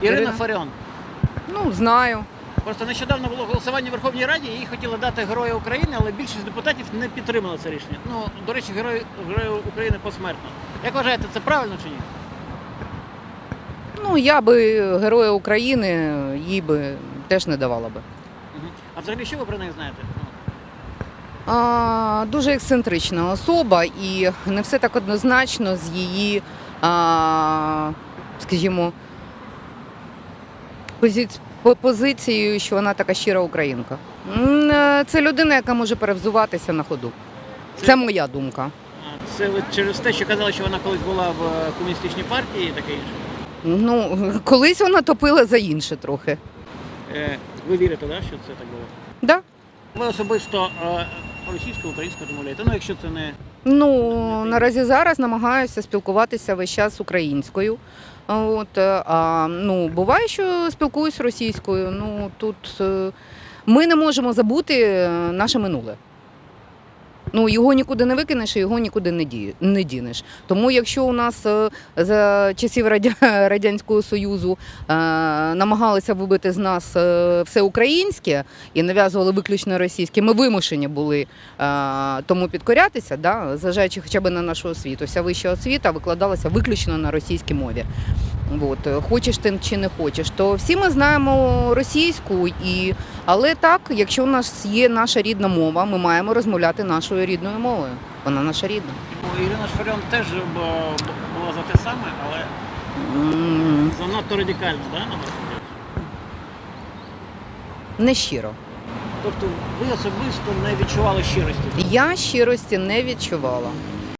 Ірина? Фаріон. Ну, знаю. Просто нещодавно було голосування в Верховній Раді, їй хотіли дати Героя України, але більшість депутатів не підтримала це рішення. Ну, до речі, Герой, Герою України посмертно. Як вважаєте, це правильно чи ні? Ну, я би героя України їй би теж не давала би. Мгм. А взагалі, що ви про неї знаєте? А, дуже ексцентрична особа, і не все так однозначно з її, а, скажімо, позицією, що вона така щира українка. Е, Це людина, яка може перевзуватися на ходу. Це моя думка. Це через те, що казали, що вона колись була в е, комуністичній партії і таке інше. Ну, колись вона топила за інше трохи. Е, Ви вірите, да, що це так було? Да? Ви особисто е, російською, українською домовляєте? Ну, якщо це не Ну, наразі зараз намагаюся спілкуватися весь час українською. От, е, а, ну, буває, що спілкуюсь російською. Ну, тут е, ми не можемо забути е, наше минуле. Ну, його нікуди не викинеш, і його нікуди не, ді, не дінеш. Тому якщо у нас е, за часів Радя, Радянського Союзу е, намагалися вибити з нас е, все українське і нав'язували виключно російське, ми вимушені були тому підкорятися, да, зважаючи хоча б на нашу освіту. Вся вища освіта викладалася виключно на російській мові. От, е, хочеш ти чи не хочеш, то всі ми знаємо російську, і... але так, якщо у нас є наша рідна мова, ми маємо розмовляти нашою рідною мовою. Вона наша рідна. ну, Ірина Шфаріон теж б- була за те саме, але М, занадто радикально, да, на ваш погляд? Не щиро. Тобто ви особисто не відчували щирості? Я щирості не відчувала.